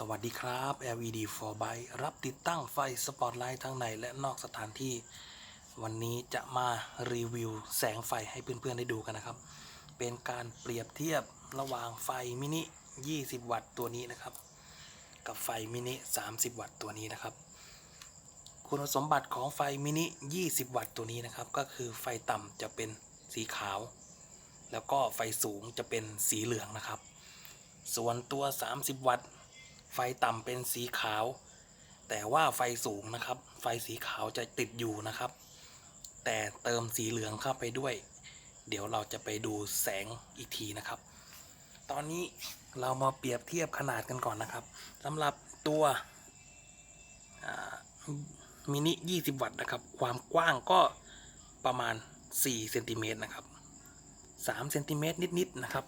สวัสดีครับ LED 4 by รับติดตั้งไฟสปอตไลท์ทั้งในและนอกสถานที่ วันนี้จะมารีวิวแสงไฟให้เพื่อนๆได้ดูกันนะครับ เป็นการเปรียบเทียบระหว่างไฟมินิ 20 วัตต์ตัวนี้นะครับ กับไฟมินิ 30 วัตต์ตัวนี้นะครับ คุณสมบัติของไฟมินิ 20 วัตต์ตัวนี้นะครับ ก็คือไฟต่ำจะเป็นสีขาว แล้วก็ไฟสูงจะเป็นสีเหลืองนะครับ ส่วนตัว 30 วัตต์ ไฟต่ำเป็นสีขาว แต่ว่าไฟสูงนะครับ ไฟสีขาวจะติดอยู่นะครับ แต่เติมสีเหลืองเข้าไปด้วย เดี๋ยวเราจะไปดูแสงอีกทีนะครับ ตอนนี้เรามาเปรียบเทียบขนาดกันก่อนนะครับสำหรับตัวมินิ 20 วัตต์นะครับ ความกว้างก็ประมาณ 4 เซนติเมตรนะครับ 3 เซนติเมตรนิดๆนะครับ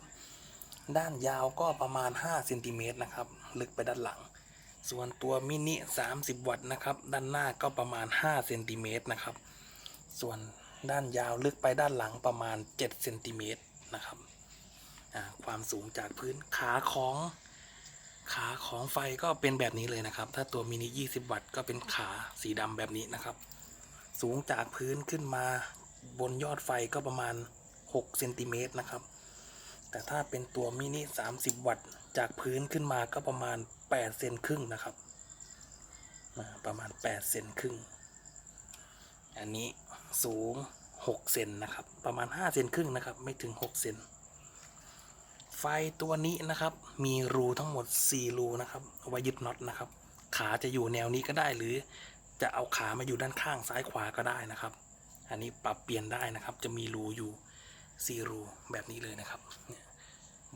ด้านยาวก็ประมาณ 5 เซนติเมตรนะครับ ลึกไปด้านหลัง ส่วนตัวมินิ 30 วัตต์นะครับ ด้านหน้าก็ประมาณ5เซนติเมตรนะครับ ส่วนด้านยาวลึกไปด้านหลังประมาณ7เซนติเมตรนะครับความสูงจากพื้นขาของขาของไฟก็เป็นแบบนี้เลยนะครับ ถ้าตัวมินิ 20 วัตต์ก็เป็นขาสีดำแบบนี้นะครับ สูงจากพื้นขึ้นมาบนยอดไฟก็ประมาณ6เซนติเมตรนะครับ แต่ถ้าเป็นตัวมินิ 30 วัตต์ จากพื้นขึ้นมาก็ประมาณ 8 เซนครึ่งนะครับ ประมาณ 8 เซนครึ่ง อันนี้สูง 6 เซนนะครับ ประมาณ 5 เซนครึ่งนะครับ ไม่ถึง 6 เซน ไฟตัวนี้นะครับ มีรูทั้งหมด 4 รูนะครับเอาไว้ยึดน็อตนะครับ ขาจะอยู่แนวนี้ก็ได้หรือจะเอาขามาอยู่ด้านข้างซ้ายขวาก็ได้นะครับ อันนี้ปรับเปลี่ยนได้นะครับ จะมีรูอยู่ ซีรูแบบนี้เลยนะครับ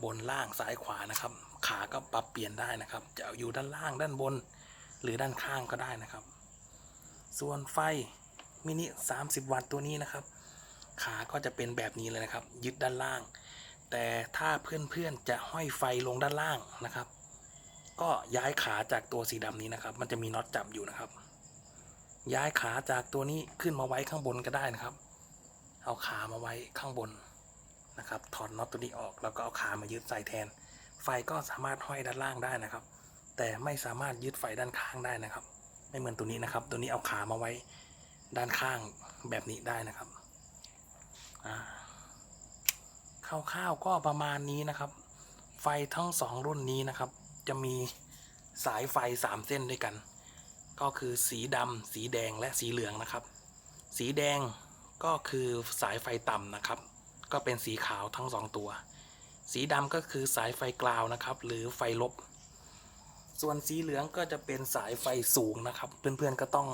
บนล่างซ้ายขวานะครับ ขาก็ปรับเปลี่ยนได้นะครับ จะอยู่ด้านล่างด้านบน หรือด้านข้างก็ได้นะครับ ส่วนไฟมินิ 30 วัตต์ตัวนี้นะครับ ขาก็จะเป็นแบบนี้เลยนะครับ ยึดด้านล่าง แต่ถ้าเพื่อนๆจะห้อยไฟลงด้านล่างนะครับ ก็ย้ายขาจากตัวสีดำนี้นะครับ มันจะมีน็อตจับอยู่นะครับ ย้ายขาจากตัวนี้ขึ้นมาไว้ข้างบนก็ได้นะครับ เอาขามาไว้ข้างบน นะครับ ถอดน็อตตัวนี้ออกแล้วก็เอาขามายึดใส่แทน ไฟก็สามารถห้อยด้านล่างได้นะครับ แต่ไม่สามารถยึดไฟด้านข้างได้นะครับ ไม่เหมือนตัวนี้นะครับ ตัวนี้เอาขามาไว้ด้านข้างแบบนี้ได้นะครับคร่าวๆก็ประมาณนี้นะครับ ไฟทั้งสองรุ่นนี้นะครับ จะมีสายไฟสามเส้นด้วยกัน ก็คือสีดำสีแดงและสีเหลืองนะครับ สีแดงก็คือสายไฟต่ำนะครับ ก็เป็นสีขาวทั้งสองตัว สีดำก็คือสายไฟกราวนะครับ หรือไฟลบ ส่วนสีเหลืองก็จะเป็นสายไฟสูงนะครับ เพื่อนๆก็ต้อง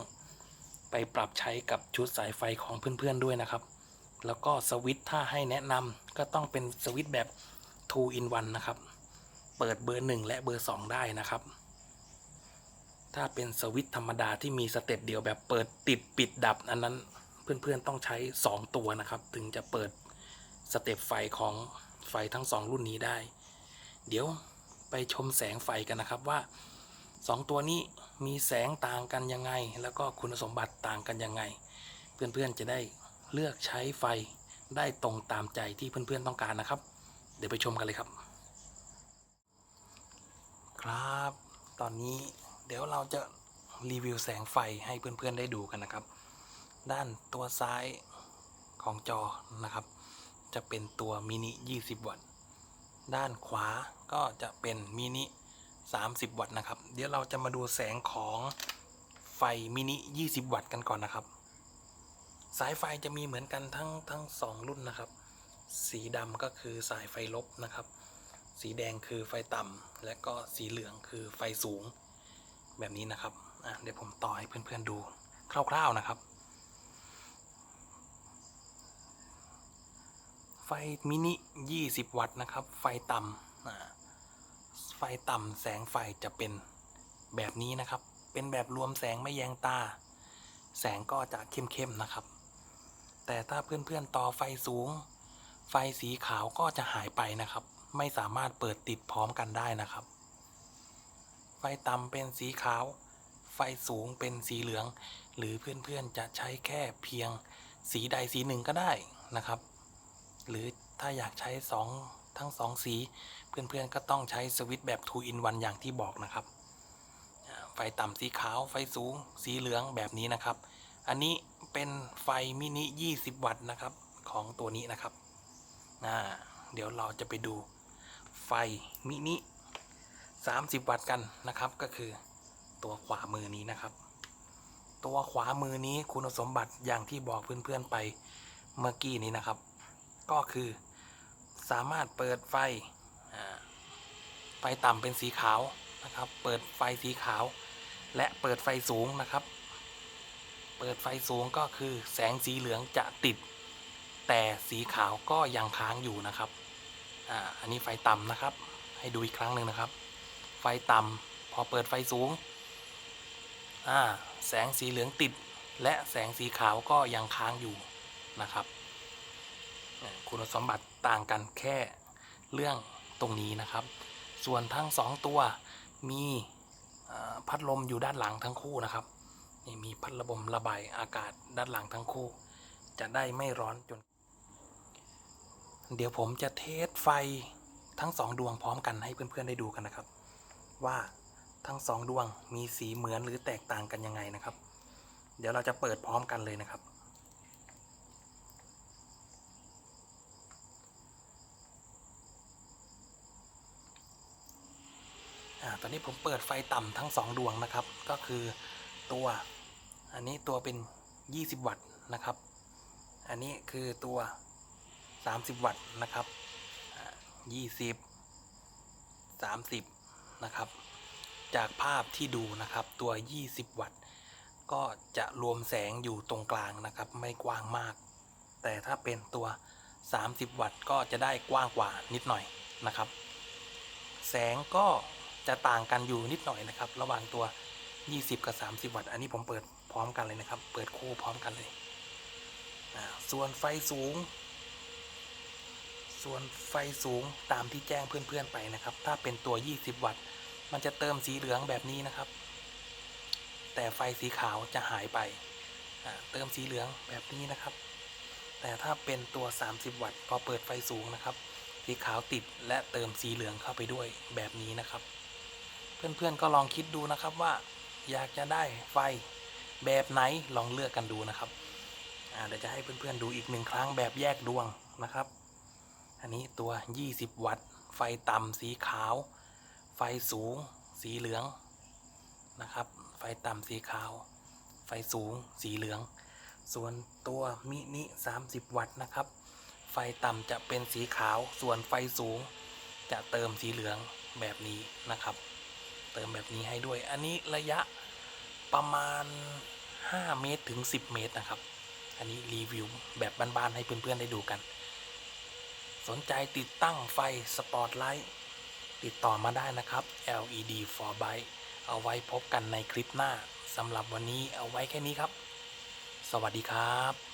ไปปรับใช้กับชุดสายไฟของเพื่อนๆด้วยนะครับ แล้วก็สวิตช์ถ้าให้แนะนำก็ต้องเป็นสวิตช์แบบ 2 in 1 นะครับ เปิดเบอร์ 1 และเบอร์ 2 ได้นะครับ ถ้าเป็นสวิตช์ธรรมดาที่มีสเต็ปเดียวแบบเปิดติดปิดดับอันนั้นเพื่อนๆต้องใช้ 2 ตัวนะครับ ถึงจะเปิด สเต็ปไฟของไฟทั้ง 2 รุ่นนี้ได้ เดี๋ยวไปชมแสงไฟกันนะครับว่า 2 ตัวนี้มีแสงต่างกันยังไง แล้วก็คุณสมบัติต่างกันยังไง เพื่อนๆจะได้เลือกใช้ไฟได้ตรงตามใจที่เพื่อนๆต้องการนะครับ เดี๋ยวไปชมกันเลยครับ ครับ ตอนนี้เดี๋ยวเราจะรีวิวแสงไฟให้เพื่อนๆได้ดูกันนะครับ ด้านตัวซ้ายของจอนะครับ จะเป็นตัวมินิ 20 วัตต์ ด้านขวาก็จะเป็นมินิ 30 วัตต์นะครับ เดี๋ยวเราจะมาดูแสงของไฟมินิ 20 วัตต์กันก่อนนะครับ สายไฟจะมีเหมือนกันทั้งทั้งสองรุ่นนะครับ สีดำก็คือสายไฟลบนะครับ สีแดงคือไฟต่ำและก็สีเหลืองคือไฟสูง แบบนี้นะครับเดี๋ยวผมต่อให้เพื่อนๆดูคร่าวๆนะครับ ไฟมินิ 20 วัตต์นะครับ ไฟต่ำไฟต่ำแสงไฟจะเป็นแบบนี้นะครับ เป็นแบบรวมแสงไม่แยงตา แสงก็จะเข้มๆนะครับ แต่ถ้าเพื่อนๆต่อไฟสูง ไฟสีขาวก็จะหายไปนะครับ ไม่สามารถเปิดติดพร้อมกันได้นะครับ ไฟต่ำเป็นสีขาว ไฟสูงเป็นสีเหลือง หรือเพื่อนๆจะใช้แค่เพียงสีใดสีหนึ่งก็ได้นะครับ หรือถ้าอยากใช้สองทั้งสองสี เพื่อนๆก็ต้องใช้สวิตช์แบบ 2 in 1 อย่างที่บอกนะครับ ไฟต่ำสีขาวไฟสูง สีเหลืองแบบนี้นะครับ อันนี้เป็นไฟมินิ 20 วัตต์นะครับของตัวนี้นะครับเดี๋ยวเราจะไปดูไฟมินิ 30 วัตต์กันนะครับก็คือตัวขวามือนี้นะครับ ตัวขวามือนี้คุณสมบัติอย่างที่บอกเพื่อนๆไปเมื่อกี้นี้นะครับ ก็คือสามารถเปิดไฟไฟต่ำเป็นสีขาวนะครับ เปิดไฟสีขาว และเปิดไฟสูงนะครับ เปิดไฟสูงก็คือแสงสีเหลืองจะติด แต่สีขาวก็ยังค้างอยู่นะครับอ่าอันนี้ไฟต่ำนะครับ ให้ดูอีกครั้งหนึ่งนะครับ ไฟต่ำพอเปิดไฟสูงอ่าแสงสีเหลืองติด และแสงสีขาวก็ยังค้างอยู่นะครับ คุณสมบัติต่างกันแค่เรื่องตรงนี้นะครับ ส่วนทั้งสองตัวมีพัดลมอยู่ด้านหลังทั้งคู่นะครับนี่มีพัดลมระบายอากาศด้านหลังทั้งคู่ จะได้ไม่ร้อนจน เดี๋ยวผมจะเทสไฟทั้งสองดวงพร้อมกันให้เพื่อนๆได้ดูกันนะครับ ว่าทั้งสองดวงมีสีเหมือนหรือแตกต่างกันยังไงนะครับ เดี๋ยวเราจะเปิดพร้อมกันเลยนะครับ ตอนนี้ผมเปิดไฟต่ำทั้งสองดวงนะครับ ก็คือตัว อันนี้ตัวเป็น 20 วัตต์นะครับ อันนี้คือตัว 30 วัตต์นะครับอ่า20 30 นะครับ จากภาพที่ดูนะครับตัว 20 วัตต์ ก็จะรวมแสงอยู่ตรงกลางนะครับ ไม่กว้างมาก แต่ถ้าเป็นตัว 30 วัตต์ก็จะได้กว้างกว่านิดหน่อยนะครับ แสงก็ จะต่างกันอยู่นิดหน่อยนะครับ ระหว่างตัว 20 กับ 30 วัตต์ อันนี้ผมเปิดพร้อมกันเลยนะครับ เปิดคู่พร้อมกันเลย ส่วนไฟสูง ส่วนไฟสูงตามที่แจ้งเพื่อนๆไปนะครับ ถ้าเป็นตัว 20 วัตต์ มันจะเติมสีเหลืองแบบนี้นะครับ แต่ไฟสีขาวจะหายไป เติมสีเหลืองแบบนี้นะครับ แต่ถ้าเป็นตัว 30 วัตต์ พอเปิดไฟสูงนะครับ สีขาวติดและเติมสีเหลืองเข้าไปด้วยแบบนี้นะครับ เพื่อนๆก็ลองคิดดูนะครับว่าอยากจะได้ไฟแบบไหนลองเลือกกันดูนะครับเดี๋ยวจะให้เพื่อนๆดูอีกหนึ่งครั้งแบบแยกดวงนะครับ อันนี้ตัว 20 วัตต์ ไฟต่ำสีขาว ไฟสูง สีเหลืองนะครับ ไฟต่ำสีขาว ไฟสูง สีเหลือง ส่วนตัวมินิ 30 วัตต์นะครับ ไฟต่ำจะเป็นสีขาว ส่วนไฟสูง จะเติมสีเหลืองแบบนี้นะครับ เติมแบบนี้ให้ด้วย อันนี้ระยะประมาณ 5 เมตรถึง 10 เมตรนะครับ อันนี้รีวิวแบบบ้านๆให้เพื่อนๆได้ดูกัน สนใจติดตั้งไฟสปอตไลท์ติดต่อมาได้นะครับ LED for bike เอาไว้พบกันในคลิปหน้าสำหรับวันนี้เอาไว้แค่นี้ครับ สวัสดีครับ